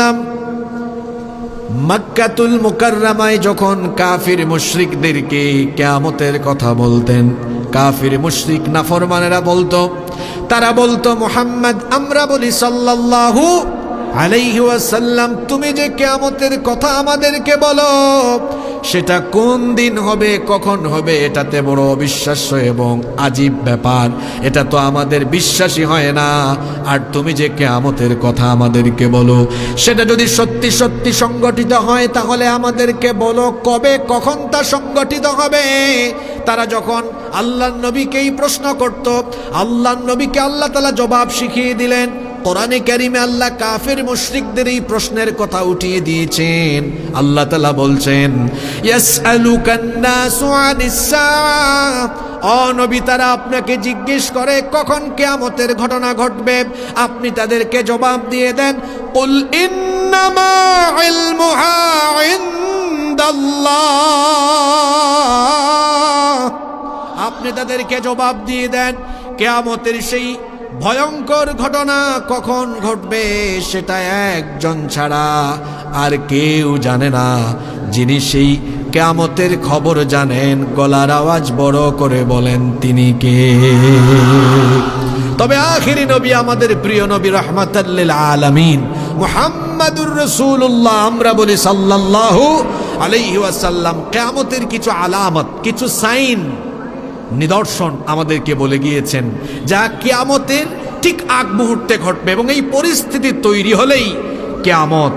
সাল্লাম মক্কাতুল মুকাররামায় যখন কাফির মুশরিকদেরকে কেয়ামতের কথা বলতেন, কাফির মুশরিক নাফরমানেরা বলতো, তারা বলতো, মোহাম্মদ, আমরা বলি সাল্লাল্লাহু আলাইহি ওয়াসাল্লাম, তুমি যে কেয়ামতের কথা আমাদেরকে বলো, সেটা কোন দিন হবে, কখন হবে, এটাতে বড় অবিশ্বাস্য এবং আজীব ব্যাপার। এটা তো আমাদের বিশ্বাসই হয় না। আর তুমি যে কেয়ামতের কথা আমাদেরকে বলো, সেটা যদি সত্যি সত্যি সংগঠিত হয়, তাহলে আমাদেরকে বলো কবে, কখন তা সংগঠিত হবে। তারা যখন আল্লাহ নবীকেই প্রশ্ন করত আল্লাহ নবীকে আল্লাহ তালা জবাব শিখিয়ে দিলেন কোরআনে কারিমে আল্লাহ কাফের মুশরিকদের এই প্রশ্নের কথা উঠিয়ে দিয়েছেন। আল্লাহ তালা বলছেন ইয়াসআলুকান নাসু আনিস সাআহ ও নবী, তারা আপনাকে জিজ্ঞেস করে, কখন কেয়ামতের ঘটনা ঘটবে? আপনি তাদেরকে জবাব দিয়ে দেন, কুল ইন্নামা ইলমুহা ইনদাল্লাহ। আপনি তাদেরকে জবাব দিয়ে দেন, কেয়ামতের সেই ভয়ঙ্কর ঘটনা কখন ঘটবে সেটা একজন ছাড়া আর কেউ জানে না। যিনি সেই কেয়ামতের খবর জানেন, গলার আওয়াজ বড় করে বলেন তিনি কে? তবে আখিরি নবী আমাদের প্রিয় নবী রহমাতাল্লিল আলামিন, মুহাম্মাদুর রসুল্লাহ আমরা বলি সাল্লাল্লাহু আলাইহি ওয়াসাল্লাম, কেয়ামতের কিছু আলামত, কিছু সাইন নিদর্শন আমাদেরকে বলে গিয়েছেন, যা কেয়ামতের ঠিক আগ মুহূর্তে ঘটবে এবং এই পরিস্থিতি তৈরি হলেই কেয়ামত